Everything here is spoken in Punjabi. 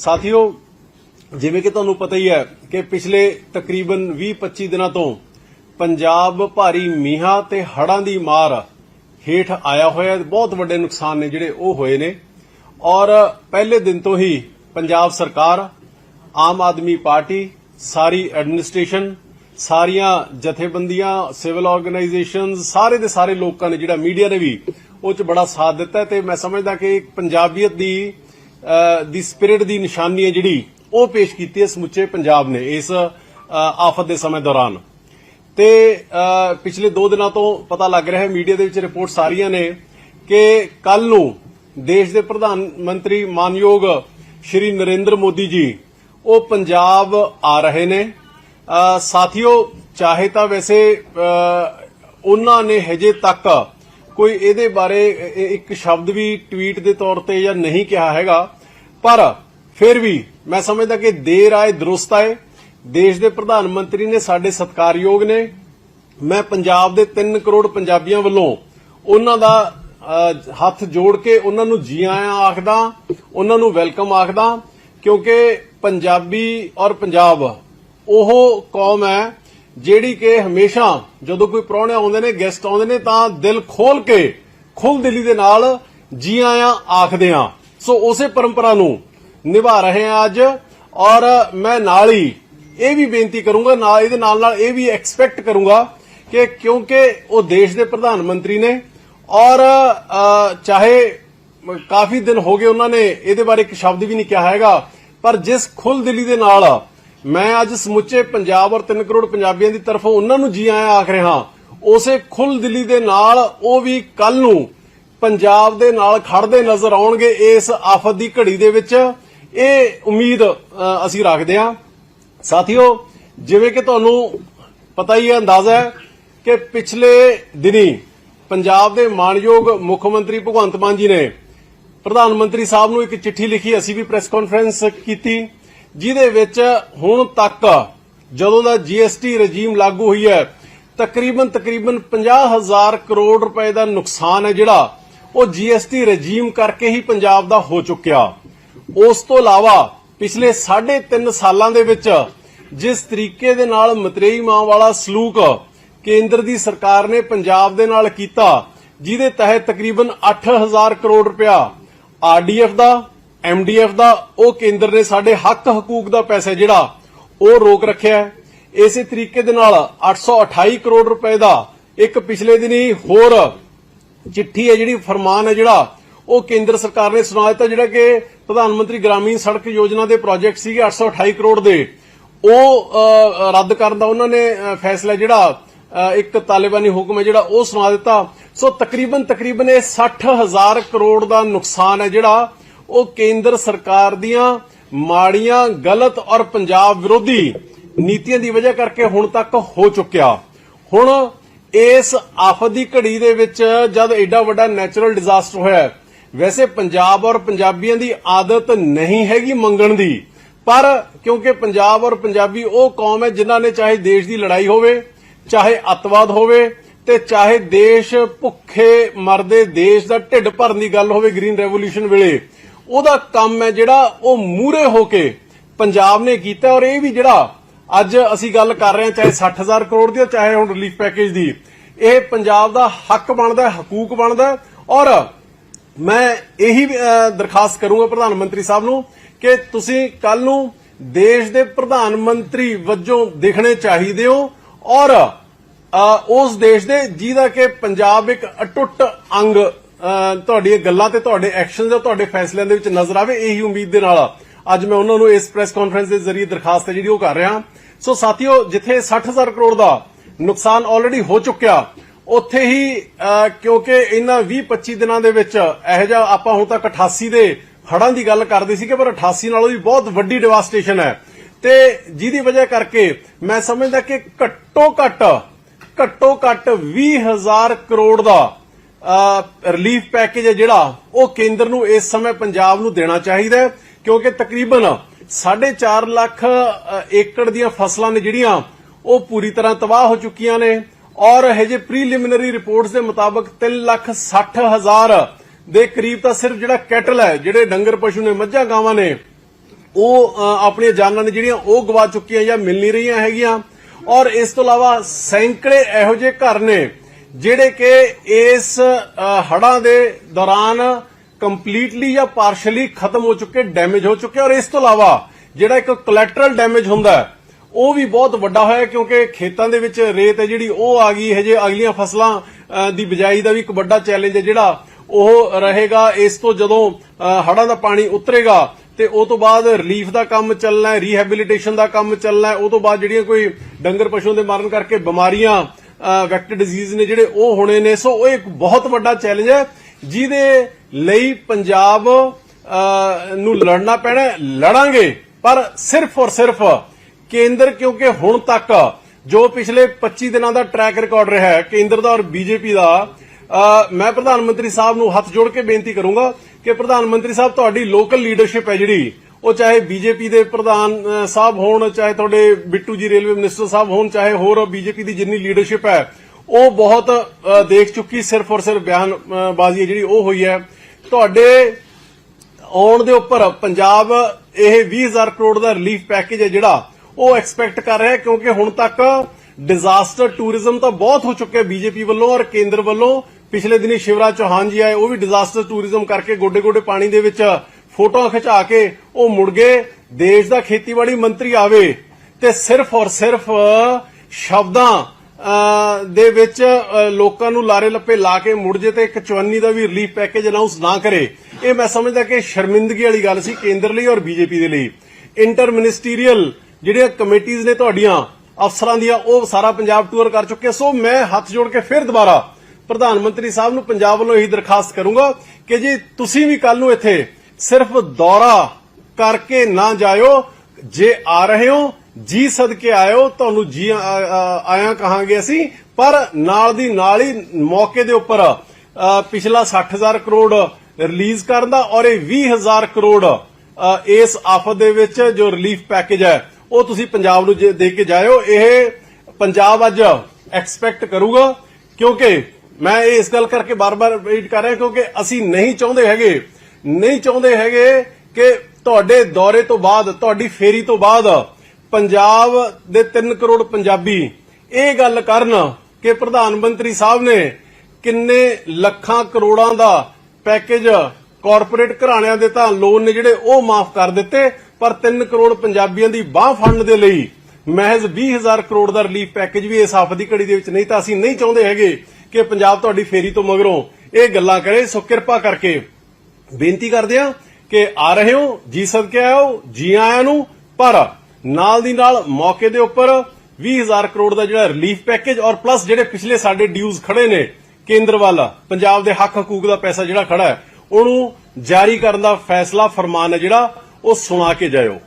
ਸਾਥੀਓ, ਜਿਵੇਂ ਕਿ ਤੁਹਾਨੂੰ ਪਤਾ ਹੀ ਹੈ ਕਿ ਪਿਛਲੇ ਤਕਰੀਬਨ 20-25 ਦਿਨਾਂ ਤੋਂ ਪੰਜਾਬ ਭਾਰੀ ਮੀਂਹਾਂ ਤੇ ਹੜ੍ਹਾਂ ਦੀ ਮਾਰ ਹੇਠ ਆਇਆ ਹੋਇਆ ਬਹੁਤ ਵੱਡੇ ਨੁਕਸਾਨ ਨੇ ਜਿਹੜੇ ਉਹ ਹੋਏ ਨੇ। ਔਰ ਪਹਿਲੇ ਦਿਨ ਤੋਂ ਹੀ ਪੰਜਾਬ ਸਰਕਾਰ, ਆਮ ਆਦਮੀ ਪਾਰਟੀ, ਸਾਰੀ ਐਡਮਿਨਿਸਟ੍ਰੇਸ਼ਨ, ਸਾਰੀਆਂ ਜਥੇਬੰਦੀਆਂ, ਸਿਵਲ ਆਰਗੇਨਾਈਜੇਸ਼ਨਸ, ਸਾਰੇ ਦੇ ਸਾਰੇ ਲੋਕਾਂ ਨੇ ਜਿਹੜਾ ਮੀਡੀਆ ਨੇ ਵੀ ਉਹ ਚ ਬੜਾ ਸਾਥ ਦਿੱਤਾ ਹੈ। ਤੇ ਮੈਂ ਸਮਝਦਾ ਕਿ ਇੱਕ ਪੰਜਾਬੀਅਤ ਦੀ ਦੀ ਸਪਿਰਿਟ ਦੀ ਨਿਸ਼ਾਨੀ ਹੈ ਜਿਹੜੀ ਉਹ ਪੇਸ਼ ਕੀਤੀ ਹੈ ਸਮੁੱਚੇ ਪੰਜਾਬ ਨੇ ਇਸ ਆਫਤ ਦੇ ਸਮੇਂ ਦੌਰਾਨ। ਤੇ ਪਿਛਲੇ 2 ਦਿਨਾਂ ਤੋਂ ਪਤਾ ਲੱਗ ਰਿਹਾ ਹੈ ਮੀਡੀਆ ਦੇ ਵਿੱਚ ਰਿਪੋਰਟ ਸਾਰੀਆਂ ਨੇ ਕਿ ਕੱਲ ਨੂੰ ਦੇਸ਼ ਦੇ ਪ੍ਰਧਾਨ ਮੰਤਰੀ ਮਾਨਯੋਗ ਸ਼੍ਰੀ ਨਰਿੰਦਰ ਮੋਦੀ ਜੀ ਉਹ ਪੰਜਾਬ ਆ ਰਹੇ ਨੇ। ਸਾਥੀਓ ਚਾਹੇ ਤਾਂ ਵੈਸੇ ਅ, ਉਹਨਾਂ ਨੇ ਹਜੇ ਤੱਕ ਕੋਈ ਇਹਦੇ ਬਾਰੇ ਇ- ਇੱਕ ਸ਼ਬਦ ਵੀ ਟਵੀਟ ਦੇ ਤੌਰ ਤੇ ਜਾਂ ਨਹੀਂ ਕਿਹਾ ਹੈਗਾ। ਪਰ ਫਿਰ ਵੀ ਮੈਂ ਸਮਝਦਾ ਕਿ ਦੇਰ ਆਏ, ਦਰੁਸਤ ਆਏ। ਦੇਸ਼ ਦੇ ਪ੍ਰਧਾਨ ਮੰਤਰੀ ਨੇ ਸਾਡੇ ਸਤਿਕਾਰਯੋਗ ਨੇ। ਮੈਂ ਪੰਜਾਬ ਦੇ 3 ਕਰੋੜ ਪੰਜਾਬੀਆਂ ਵੱਲੋਂ ਉਹਨਾਂ ਦਾ ਹੱਥ ਜੋੜ ਕੇ ਉਹਨਾਂ ਨੂੰ ਜੀ ਆਇਆਂ ਆਖਦਾ, ਉਹਨਾਂ ਨੂੰ ਵੈਲਕਮ ਆਖਦਾ, ਕਿਉਂਕਿ ਪੰਜਾਬੀ ਔਰ ਪੰਜਾਬ, ਉਹ ਕੌਮ ਹੈ ਜਿਹੜੀ ਕਿ ਹਮੇਸ਼ਾ ਜਦੋਂ ਕੋਈ ਪ੍ਰਾਹੁਣੇ ਆਉਂਦੇ ਨੇ ਗੈਸਟ ਆਉਂਦੇ ਨੇ, ਤਾਂ ਦਿਲ ਖੋਲ ਕੇ ਖੁੱਲ ਦਿਲੀ ਦੇ ਨਾਲ ਜੀ ਆਇਆਂ, ਆਖਦੇ ਆ। ਸੋ ਉਸੇ ਪਰੰਪਰਾ ਨੂੰ ਨਿਭਾ ਰਹੇ ਆ ਅੱਜ, ਔਰ ਮੈਂ ਨਾਲ ਹੀ ਇਹ ਵੀ ਬੇਨਤੀ ਕਰੂੰਗਾ, ਨਾਲ ਇਹਦੇ ਨਾਲ ਨਾਲ ਇਹ ਵੀ ਐਕਸਪੈਕਟ ਕਰੂੰਗਾ ਕਿ ਕਿਉਂਕਿ ਉਹ ਦੇਸ਼ ਦੇ ਪ੍ਰਧਾਨ ਮੰਤਰੀ ਨੇ, ਔਰ ਚਾਹੇ ਕਾਫੀ ਦਿਨ ਹੋ ਗਏ ਉਹਨਾਂ ਨੇ, ਇਹਦੇ ਬਾਰੇ ਇੱਕ ਸ਼ਬਦ ਵੀ ਨਹੀਂ ਕਿਹਾ ਹੈਗਾ, ਪਰ ਜਿਸ ਖੁੱਲ ਦਿਲੀ ਦੇ ਨਾਲ ਮੈਂ ਅੱਜ ਸਮੁੱਚੇ ਪੰਜਾਬ ਔਰ 3 ਕਰੋੜ ਪੰਜਾਬੀਆਂ ਦੀ ਤਰਫੋਂ ਉਹਨਾਂ ਨੂੰ ਜੀ ਆਇਆਂ ਆਖ ਰਿਹਾ ਉਸੇ ਖੁੱਲ ਦਿੱਲੀ ਦੇ ਨਾਲ, ਉਹ ਵੀ ਕੱਲ ਨੂੰ ਪੰਜਾਬ ਦੇ ਨਾਲ ਖੜਦੇ ਨਜ਼ਰ ਆਉਣਗੇ ਇਸ ਆਫਤ ਦੀ ਘੜੀ ਦੇ ਵਿੱਚ। ਇਹ ਉਮੀਦ ਅਸੀਂ ਰੱਖਦੇ ਹਾਂ। ਸਾਥੀਓ, ਜਿਵੇਂ ਕਿ ਤੁਹਾਨੂੰ ਪਤਾ ਹੀ ਹੈ, ਅੰਦਾਜ਼ਾ ਹੈ ਕਿ ਪਿਛਲੇ ਦਿਨੀ ਪੰਜਾਬ ਦੇ ਮਾਨਯੋਗ ਮੁੱਖ ਮੰਤਰੀ ਭਗਵੰਤ ਮਾਨ ਜੀ ਨੇ ਪ੍ਰਧਾਨ ਮੰਤਰੀ ਸਾਹਿਬ ਨੂੰ ਇੱਕ ਚਿੱਠੀ ਲਿਖੀ, ਅਸੀਂ ਵੀ ਪ੍ਰੈਸ ਕਾਨਫਰੰਸ ਕੀਤੀ। ਜਿਹਦੇ ਵਿੱਚ ਹੁਣ ਤੱਕ ਜਦੋਂ ਦਾ ਜੀਐਸਟੀ ਰਜੀਮ ਲਾਗੂ ਹੋਈ ਹੈ, ਤਕਰੀਬਨ ਤਕਰੀਬਨ 50000 ਕਰੋੜ ਰੁਪਏ ਦਾ ਨੁਕਸਾਨ ਹੈ ਜਿਹੜਾ ਉਹ ਜੀਐਸਟੀ ਰਜੀਮ ਕਰਕੇ ਹੀ ਪੰਜਾਬ ਦਾ ਹੋ ਚੁੱਕਿਆ। ਉਸ ਤੋਂ ਇਲਾਵਾ ਪਿਛਲੇ 3.5 ਸਾਲਾਂ ਦੇ ਵਿੱਚ ਜਿਸ ਤਰੀਕੇ ਦੇ ਨਾਲ ਮਤਰੇਈ ਮਾਂ ਵਾਲਾ ਸਲੂਕ ਕੇਂਦਰ ਦੀ ਸਰਕਾਰ ਨੇ ਪੰਜਾਬ ਦੇ ਨਾਲ ਕੀਤਾ, ਜਿਹਦੇ ਤਹਿਤ ਤਕਰੀਬਨ 8000 ਕਰੋੜ ਰੁਪਇਆ ਆਰਡੀਐਫ ਦਾ ਐਮਡੀਐਫ ਦਾ ਉਹ ਕੇਂਦਰ ਨੇ ਸਾਡੇ ਹੱਕ ਹਕੂਕ ਦਾ ਪੈਸਾ ਜਿਹੜਾ ਉਹ ਰੋਕ ਰੱਖਿਆ ਹੈ। ਇਸੇ ਤਰੀਕੇ ਦੇ ਨਾਲ 828 ਕਰੋੜ ਰੁਪਏ ਦਾ ਇੱਕ ਪਿਛਲੇ ਦਿਨੀ ਹੋਰ ਚਿੱਠੀ ਹੈ ਜਿਹੜੀ ਫਰਮਾਨ ਹੈ ਜਿਹੜਾ ਉਹ ਕੇਂਦਰ ਸਰਕਾਰ ਨੇ ਸੁਣਾ ਦਿੱਤਾ ਜਿਹੜਾ ਕਿ ਪ੍ਰਧਾਨ ਮੰਤਰੀ ਗ੍ਰਾਮੀਣ ਸੜਕ ਯੋਜਨਾ ਦੇ ਪ੍ਰੋਜੈਕਟ ਸੀਗੇ 828 ਕਰੋੜ ਦੇ। ਉਹ ਰੱਦ ਕਰਨ ਦਾ ਉਹਨਾਂ ਨੇ ਫੈਸਲਾ ਜਿਹੜਾ ਅ, ਇੱਕ ਤਾਲਿਬਾਨੀ ਹੁਕਮ ਹੈ ਜਿਹੜਾ ਉਹ ਸੁਣਾ ਦਿੱਤਾ। ਸੋ ਤਕਰੀਬਨ ਤਕਰੀਬਨ ਇਹ 60000 ਕਰੋੜ ਦਾ ਨੁਕਸਾਨ ਹੈ ਜਿਹੜਾ ਉਹ ਕੇਂਦਰ ਸਰਕਾਰ ਦੀਆਂ ਮਾੜੀਆਂ, ਗਲਤ ਔਰ ਪੰਜਾਬ ਵਿਰੋਧੀ ਨੀਤੀਆਂ ਦੀ ਵਜ੍ਹਾ ਕਰਕੇ ਹੁਣ ਤੱਕ ਹੋ ਚੁੱਕਿਆ। ਹੁਣ ਇਸ ਆਫਤ ਦੀ ਘੜੀ ਦੇ ਵਿੱਚ ਜਦ ਐਡਾ ਵੱਡਾ ਨੈਚੁਰਲ ਡਿਜ਼ਾਸਟਰ ਹੋਇਆ ਵੈਸੇ ਪੰਜਾਬ ਔਰ ਪੰਜਾਬੀਆਂ ਦੀ ਆਦਤ ਨਹੀਂ ਹੈਗੀ ਮੰਗਣ ਦੀ। ਪਰ ਕਿਉਂਕਿ ਪੰਜਾਬ ਔਰ ਪੰਜਾਬੀ ਉਹ ਕੌਮ ਹੈ ਜਿਨ੍ਹਾਂ ਨੇ ਚਾਹੇ ਦੇਸ਼ ਦੀ ਲੜਾਈ ਹੋਵੇ, ਚਾਹੇ ਅੱਤਵਾਦ ਹੋਵੇ ਤੇ ਚਾਹੇ ਦੇਸ਼ ਭੁੱਖੇ ਮਰਦੇ ਦੇਸ਼ ਦਾ ਢਿੱਡ ਭਰਨ ਦੀ ਗੱਲ ਹੋਵੇ ਗ੍ਰੀਨ ਰੈਵੋਲੂਸ਼ਨ ਵੇਲੇ ਉਹਦਾ ਕੰਮ ਹੈ ਜਿਹੜਾ ਉਹ ਮੂਰੇ ਹੋ ਕੇ ਪੰਜਾਬ ਨੇ ਕੀਤਾ ਔਰ ਇਹ ਵੀ ਜਿਹੜਾ ਅੱਜ ਅਸੀਂ ਗੱਲ ਕਰ ਰਹੇ ਹਾਂ ਚਾਹੇ 60000 ਕਰੋੜ ਦੀ ਚਾਹੇ ਹੁਣ ਰਿਲੀਫ ਪੈਕੇਜ ਦੀ। ਇਹ ਪੰਜਾਬ ਦਾ ਹੱਕ ਬਣਦਾ ਹੈ ਹਕੂਕ ਬਣਦਾ ਔਰ ਮੈਂ ਇਹੀ ਅਹ, ਦਰਖਾਸਤ ਕਰੂੰਗਾ ਪ੍ਰਧਾਨ ਮੰਤਰੀ ਸਾਹਿਬ ਨੂੰ ਕਿ ਤੁਸੀਂ ਕੱਲ ਨੂੰ ਦੇਸ਼ ਦੇ ਪ੍ਰਧਾਨ ਮੰਤਰੀ ਵਜੋਂ ਦਿਖਣੇ ਚਾਹੀਦੇ ਹੋ। ਔਰ ਉਸ ਦੇਸ਼ ਦੇ ਜਿਹਦਾ ਕਿ ਪੰਜਾਬ ਇੱਕ ਅਟੁੱਟ ਅੰਗ ਤੁਹਾਡੀਆਂ ਗੱਲਾਂ ਤੇ ਤੁਹਾਡੇ ਐਕਸ਼ਨ ਤੇ ਤੁਹਾਡੇ ਫੈਸਲਿਆਂ ਦੇ ਵਿੱਚ ਨਜ਼ਰ ਆਵੇ, ਇਹੀ ਉਮੀਦ ਦੇ ਨਾਲ ਅੱਜ ਮੈਂ ਉਹਨਾਂ ਨੂੰ ਇਸ ਪ੍ਰੈਸ ਕਾਨਫਰੰਸ ਦੇ ਜ਼ਰੀਏ ਦਰਖਾਸਤ ਹੈ ਜਿਹੜੀ ਉਹ ਕਰ ਰਿਹਾ। ਸੋ ਸਾਥੀਓ, ਜਿੱਥੇ 60000 ਕਰੋੜ ਦਾ ਨੁਕਸਾਨ ਆਲਰੇਡੀ ਹੋ ਚੁੱਕਿਆ, ਉੱਥੇ ਹੀ ਕਿਉਂਕਿ ਇਹਨਾਂ 20-25 ਦਿਨਾਂ ਦੇ ਵਿੱਚ ਇਹੋ ਜਿਹਾ ਆਪਾਂ ਹੁਣ ਤੱਕ 88 ਦੇ ਹੜ੍ਹਾਂ ਦੀ ਗੱਲ ਕਰਦੇ ਸੀ ਕਿ ਪਰ 88 ਨਾਲੋਂ ਵੀ ਬਹੁਤ ਵੱਡੀ ਡਿਵਾਸਟੇਸ਼ਨ ਹੈ। ਤੇ ਜਿਹਦੀ ਵਜ੍ਹਾ ਕਰਕੇ ਮੈਂ ਸਮਝਦਾ ਕਿ ਘੱਟੋ ਘੱਟ ਘੱਟੋ ਘੱਟ 20000 ਕਰੋੜ ਦਾ ਰਿਲੀਫ ਪੈਕੇਜ ਹੈ ਜਿਹੜਾ, ਉਹ ਕੇਂਦਰ ਨੂੰ ਇਸ ਸਮੇਂ ਪੰਜਾਬ ਨੂੰ ਦੇਣਾ ਚਾਹੀਦਾ ਕਿਉਂਕਿ ਤਕਰੀਬਨ 4.5 ਲੱਖ ਏਕੜ ਦੀਆਂ ਫਸਲਾਂ ਨੇ ਜਿਹੜੀਆਂ, ਉਹ ਪੂਰੀ ਤਰ੍ਹਾਂ ਤਬਾਹ ਹੋ ਚੁੱਕੀਆਂ ਨੇ। ਔਰ ਹਜੇ ਪ੍ਰੀਲਿਮਿਨਰੀ ਰਿਪੋਰਟਸ ਦੇ ਮੁਤਾਬਕ 3 ਲੱਖ 60 ਹਜ਼ਾਰ ਦੇ ਕਰੀਬ ਤਾਂ ਸਿਰਫ ਜਿਹੜਾ ਕੈਟਲ ਹੈ, ਜਿਹੜੇ ਡੰਗਰ ਪਸ਼ੂ ਨੇ, ਮੱਝਾਂ ਗਾਵਾਂ ਨੇ, ਉਹ ਆਪਣੀਆਂ ਜਾਨਾਂ ਨੇ ਜਿਹੜੀਆਂ, ਉਹ ਗਵਾ ਚੁੱਕੀਆਂ ਜਾਂ ਮਿਲ ਨਹੀਂ ਰਹੀਆਂ ਹੈਗੀਆਂ। ਔਰ ਇਸ ਤੋਂ ਇਲਾਵਾ ਸੈਂਕੜੇ ਇਹੋ ਜਿਹੇ ਘਰ ਨੇ ਜਿਹੜੇ ਕਿ ਇਸ ਹੜਾਂ ਦੇ ਦੌਰਾਨ ਕੰਪਲੀਟਲੀ ਜਾਂ ਪਾਰਸ਼ਲੀ ਖਤਮ ਹੋ ਚੁੱਕੇ ਡੈਮੇਜ ਹੋ ਚੁੱਕੇ ਔਰ ਇਸ ਤੋਂ ਇਲਾਵਾ ਜਿਹੜਾ ਇੱਕ ਕੋਲੈਟਰਲ ਡੈਮੇਜ ਹੁੰਦਾ ਹੈ, ਉਹ ਵੀ ਬਹੁਤ ਵੱਡਾ ਹੋਇਆ ਕਿਉਂਕਿ ਖੇਤਾਂ ਦੇ ਵਿੱਚ ਰੇਤ ਹੈ ਜਿਹੜੀ, ਉਹ ਆ ਗਈ ਹਜੇ ਅਗਲੀਆਂ ਫਸਲਾਂ ਦੀ ਬਿਜਾਈ ਦਾ ਵੀ ਇੱਕ ਵੱਡਾ ਚੈਲੰਜ ਹੈ ਜਿਹੜਾ ਉਹ ਰਹੇਗਾ। ਇਸ ਤੋਂ ਜਦੋਂ ਹੜਾਂ ਦਾ ਪਾਣੀ ਉਤਰੇਗਾ ਤੇ ਉਹ ਤੋਂ ਬਾਅਦ ਰਿਲੀਫ ਦਾ ਕੰਮ ਚੱਲਣਾ ਹੈ ਰੀਹੈਬਿਲਿਟੇਸ਼ਨ ਦਾ ਕੰਮ ਚੱਲਣਾ ਹੈ, ਉਹ ਤੋਂ ਬਾਅਦ ਜਿਹੜੀਆਂ ਕੋਈ ਡੰਗਰ ਪਸ਼ੂਆਂ ਦੇ ਮਾਰਨ ਕਰਕੇ ਬਿਮਾਰੀਆਂ ਵੈਕਟਰ ਡਿਜ਼ੀਜ਼ ਨੇ ਜਿਹੜੇ ਉਹ ਹੋਣੇ ਨੇ। ਸੋ ਉਹ ਇੱਕ ਬਹੁਤ ਵੱਡਾ ਚੈਲੰਜ ਹੈ, ਜਿਹਦੇ ਲਈ ਪੰਜਾਬ ਨੂੰ ਲੜਨਾ ਪੈਣਾ ਲੜਾਂਗੇ, ਪਰ ਸਿਰਫ ਔਰ ਸਿਰਫ ਕੇਂਦਰ, ਕਿਉਂਕਿ ਹੁਣ ਤੱਕ ਜੋ ਪਿਛਲੇ 25 ਦਿਨਾਂ ਦਾ ਟਰੈਕ ਰਿਕਾਰਡ ਰਿਹਾ ਹੈ, ਕੇਂਦਰ ਦਾ ਔਰ ਬੀਜੇਪੀ ਦਾ ਮੈਂ ਪ੍ਰਧਾਨ ਮੰਤਰੀ ਸਾਹਿਬ ਨੂੰ ਹੱਥ ਜੋੜ ਕੇ ਬੇਨਤੀ ਕਰੂੰਗਾ ਕਿ ਪ੍ਰਧਾਨ ਮੰਤਰੀ ਸਾਹਿਬ, ਤੁਹਾਡੀ ਲੋਕਲ ਲੀਡਰਸ਼ਿਪ ਹੈ ਜਿਹੜੀ ਉਹ ਚਾਹੇ ਬੀਜੇਪੀ ਦੇ ਪ੍ਰਧਾਨ ਸਾਹਿਬ ਹੋਣ, ਚਾਹੇ ਤੁਹਾਡੇ ਬਿੱਟੂ ਜੀ ਰੇਲਵੇ ਮਿਨਿਸਟਰ ਸਾਹਿਬ ਹੋਣ, ਚਾਹੇ ਹੋਰ ਬੀਜੇਪੀ ਦੀ ਜਿੰਨੀ ਲੀਡਰਸ਼ਿਪ ਹੈ, ਉਹ ਬਹੁਤ ਦੇਖ ਚੁੱਕੀ ਸਿਰਫ ਔਰ ਸਿਰਫ ਬਿਆਨਬਾਜ਼ੀ ਜਿਹੜੀ ਉਹ ਹੋਈ ਹੈ। ਤੁਹਾਡੇ ਆਉਣ ਦੇ ਉੱਪਰ ਪੰਜਾਬ ਇਹ 20000 ਕਰੋੜ ਦਾ ਰਿਲੀਫ ਪੈਕੇਜ ਹੈ ਜਿਹੜਾ ਉਹ ਐਕਸਪੈਕਟ ਕਰ ਰਿਹਾ ਕਿਉਂਕਿ ਹੁਣ ਤੱਕ ਡਿਜ਼ਾਸਟਰ ਟੂਰਿਜ਼ਮ ਤਾਂ ਬਹੁਤ ਹੋ ਚੁੱਕਿਆ ਬੀਜੇਪੀ ਵੱਲੋਂ ਔਰ ਕੇਂਦਰ ਵੱਲੋਂ। ਪਿਛਲੇ ਦਿਨੀ ਸ਼ਿਵਰਾਜ ਚੌਹਾਨ ਜੀ ਆਏ, ਉਹ ਵੀ ਡਿਜ਼ਾਸਟਰ ਟੂਰਿਜ਼ਮ ਕਰਕੇ ਗੋਡੇ-ਗੋਡੇ ਪਾਣੀ ਦੇ ਵਿੱਚ ਫੋਟੋਆਂ ਖਿਚਾ ਕੇ ਉਹ ਮੁੜ ਗਏ, ਦੇਸ਼ ਦਾ ਖੇਤੀਬਾੜੀ ਮੰਤਰੀ ਆਵੇ ਤੇ ਸਿਰਫ ਔਰ ਸਿਰਫ ਸ਼ਬਦਾਂ ਦੇ ਵਿੱਚ ਲੋਕਾਂ ਨੂੰ ਲਾਰੇ ਲੱਪੇ ਲਾ ਕੇ ਮੁੜ ਜੇ ਤੇ ਇੱਕ ਚਵੰਨੀ ਦਾ ਵੀ ਰਿਲੀਫ ਪੈਕੇਜ ਅਨਾਉਂਸ ਨਾ ਕਰੇ। ਇਹ ਮੈਂ ਸਮਝਦਾ ਕਿ ਸ਼ਰਮਿੰਦਗੀ ਵਾਲੀ ਗੱਲ ਸੀ ਕੇਂਦਰ ਲਈ ਔਰ ਬੀਜੇਪੀ ਦੇ ਲਈ। ਇੰਟਰ ਮਿਨਿਸਟੀਰੀਅਲ ਜਿਹੜੀਆਂ ਕਮੇਟੀਆਂ ਨੇ ਤੁਹਾਡੀਆਂ, ਅਫਸਰਾਂ ਦੀਆਂ, ਉਹ ਸਾਰਾ ਪੰਜਾਬ ਟੂਰ ਕਰ ਚੁੱਕੇ ਸੋ ਮੈਂ ਹੱਥ ਜੋੜ ਕੇ ਫਿਰ ਦੁਬਾਰਾ ਪ੍ਰਧਾਨ ਮੰਤਰੀ ਸਾਹਿਬ ਨੂੰ ਪੰਜਾਬ ਵੱਲੋਂ ਇਹੀ ਦਰਖਾਸਤ ਕਰੂੰਗਾ ਕਿ ਜੀ ਤੁਸੀਂ ਵੀ ਕੱਲ ਨੂੰ ਇੱਥੇ ਸਿਰਫ ਦੌਰਾ ਕਰਕੇ ਨਾ ਜਾਇਓ। ਜੇ ਆ ਰਹੇ ਹੋ ਜੀ ਸਦਕੇ ਆਇਓ ਤੁਹਾਨੂੰ ਜੀ ਆਇਆ ਕਹਾਂਗੇ ਅਸੀਂ। ਪਰ ਨਾਲ ਦੀ ਨਾਲ ਹੀ ਮੌਕੇ ਦੇ ਉੱਪਰ ਅ, ਪਿਛਲਾ 60000 ਕਰੋੜ ਰਿਲੀਜ਼ ਕਰਨ ਦਾ ਔਰ ਇਹ 20000 ਕਰੋੜ ਇਸ ਆਫਤ ਦੇ ਵਿੱਚ ਜੋ ਰਿਲੀਫ ਪੈਕੇਜ ਹੈ ਉਹ ਤੁਸੀਂ ਪੰਜਾਬ ਨੂੰ ਦੇ ਕੇ ਜਾਇਓ। ਇਹ ਪੰਜਾਬ ਅੱਜ ਐਕਸਪੈਕਟ ਕਰੂਗਾ ਕਿਉਂਕਿ ਮੈਂ ਇਹ ਇਸ ਗੱਲ ਕਰਕੇ ਬਾਰ-ਬਾਰ ਵੇਟ ਕਰ ਰਿਹਾ ਕਿਉਂਕਿ ਅਸੀਂ ਨਹੀਂ ਚਾਹੁੰਦੇ ਹੈਗੇ ਨਹੀਂ ਚਾਹੁੰਦੇ ਹੈਗੇ ਕਿ ਤੁਹਾਡੇ ਦੌਰੇ ਤੋਂ ਬਾਅਦ, ਤੁਹਾਡੀ ਫੇਰੀ ਤੋਂ ਬਾਅਦ ਪੰਜਾਬ ਦੇ 3 ਕਰੋੜ ਪੰਜਾਬੀ ਇਹ ਗੱਲ ਕਰਨ ਕਿ ਪ੍ਰਧਾਨ ਮੰਤਰੀ ਸਾਹਿਬ ਨੇ ਕਿੰਨੇ ਲੱਖਾਂ ਕਰੋੜਾਂ ਦਾ ਪੈਕੇਜ ਕਾਰਪੋਰੇਟ ਘਰਾਣਿਆਂ ਦੇ ਤਾਂ ਲੋਨ ਨੇ ਜਿਹੜੇ ਉਹ ਮਾਫ ਕਰ ਦਿੱਤੇ, ਪਰ 3 ਕਰੋੜ ਪੰਜਾਬੀਆਂ ਦੀ ਬਾਹ ਫੜਨ ਦੇ ਲਈ ਮਹਿਜ਼ 20000 ਕਰੋੜ ਦਾ ਰਿਲੀਫ ਪੈਕੇਜ ਵੀ ਇਸ ਆਫਤ ਦੀ ਘੜੀ ਦੇ ਵਿੱਚ ਨਹੀਂ, ਤਾਂ ਅਸੀਂ ਨਹੀਂ ਚਾਹੁੰਦੇ ਹੈਗੇ ਕਿ ਪੰਜਾਬ ਤੁਹਾਡੀ ਫੇਰੀ ਤੋਂ ਮਗਰੋਂ ਇਹ ਗੱਲਾਂ ਕਰੇ, ਸੋ ਕਿਰਪਾ ਕਰਕੇ ਬੇਨਤੀ ਕਰਦੇ ਆ ਕਿ ਆ ਰਹੇ ਹੋ, ਜੀ ਸਦਕੇ ਆਇਓ, ਜੀ ਆਇਆਂ ਨੂੰ, ਪਰ ਨਾਲ ਦੀ ਨਾਲ ਮੌਕੇ ਦੇ ਉੱਪਰ 20000 ਕਰੋੜ ਦਾ ਜਿਹੜਾ ਰਿਲੀਫ ਪੈਕੇਜ ਔਰ ਪਲੱਸ ਜਿਹੜੇ ਪਿਛਲੇ ਸਾਡੇ ਡਿਊਜ਼ ਖੜੇ ਨੇ, ਕੇਂਦਰ ਵੱਲ, ਪੰਜਾਬ ਦੇ ਹੱਕ ਹਕੂਕ ਦਾ ਪੈਸਾ ਜਿਹੜਾ ਖੜਾ ਹੈ, ਉਹਨੂੰ ਜਾਰੀ ਕਰਨ ਦਾ ਫੈਸਲਾ ਫਰਮਾਨ ਹੈ ਜਿਹੜਾ, ਉਹ ਸੁਣਾ ਕੇ ਜਾਇਓ।